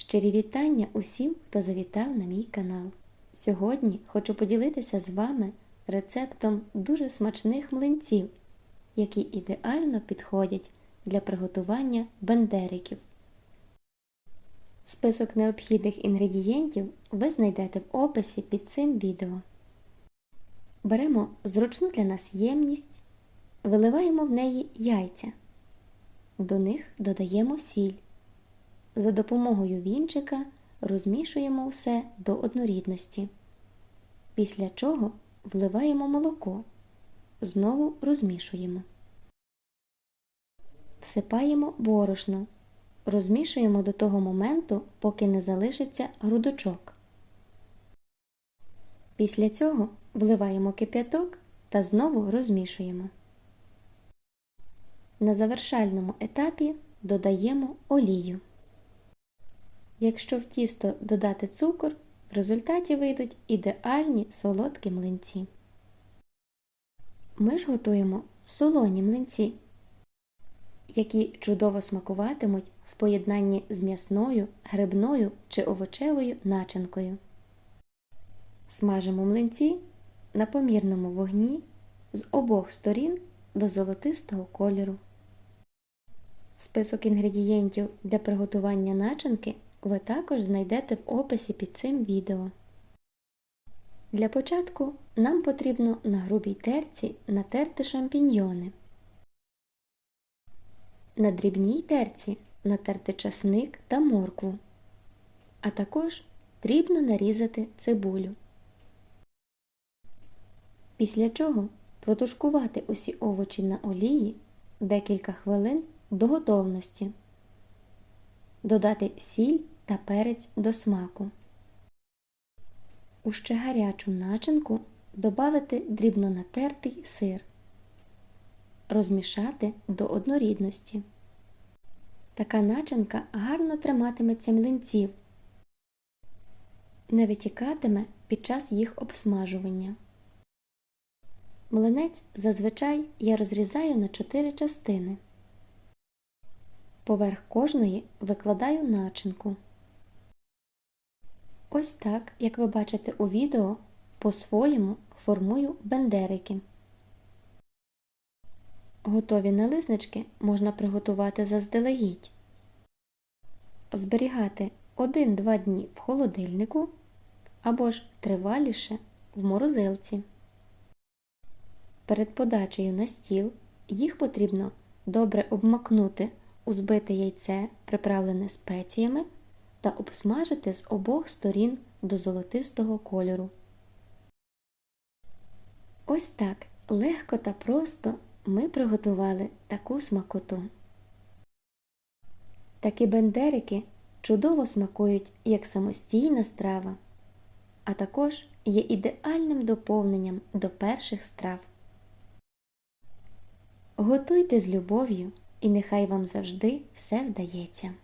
Щирі вітання усім, хто завітав на мій канал. Сьогодні хочу поділитися з вами рецептом дуже смачних млинців, які ідеально підходять для приготування бендериків. Список необхідних інгредієнтів ви знайдете в описі під цим відео. Беремо зручну для нас ємність, виливаємо в неї яйця. До них додаємо сіль. За допомогою вінчика розмішуємо все до однорідності. Після чого вливаємо молоко. Знову розмішуємо. Всипаємо борошно. Розмішуємо до того моменту, поки не залишиться грудочок. Після цього вливаємо кип'яток та знову розмішуємо. На завершальному етапі додаємо олію. Якщо в тісто додати цукор, в результаті вийдуть ідеальні солодкі млинці. Ми ж готуємо солоні млинці, які чудово смакуватимуть в поєднанні з м'ясною, грибною чи овочевою начинкою. Смажимо млинці на помірному вогні з обох сторін до золотистого кольору. Список інгредієнтів для приготування начинки ви також знайдете в описі під цим відео. Для початку нам потрібно на грубій терці натерти шампіньйони. На дрібній терці натерти часник та моркву, а також дрібно нарізати цибулю. Після чого протушкувати усі овочі на олії декілька хвилин до готовності. Додати сіль та перець до смаку. У ще гарячу начинку додати дрібно натертий сир. Розмішати до однорідності. Така начинка гарно триматиметься млинців, не витікатиме під час їх обсмажування. Млинець зазвичай я розрізаю на 4 частини. Поверх кожної викладаю начинку. Ось так, як ви бачите у відео, по-своєму формую бендерики. Готові налиснички можна приготувати заздалегідь. Зберігати 1-2 дні в холодильнику або ж триваліше в морозилці. Перед подачею на стіл їх потрібно добре обмакнути у збите яйце, приправлене спеціями, та обсмажити з обох сторін до золотистого кольору. Ось так легко та просто ми приготували таку смакоту. Такі бендерики чудово смакують як самостійна страва, а також є ідеальним доповненням до перших страв. Готуйте з любов'ю і нехай вам завжди все вдається.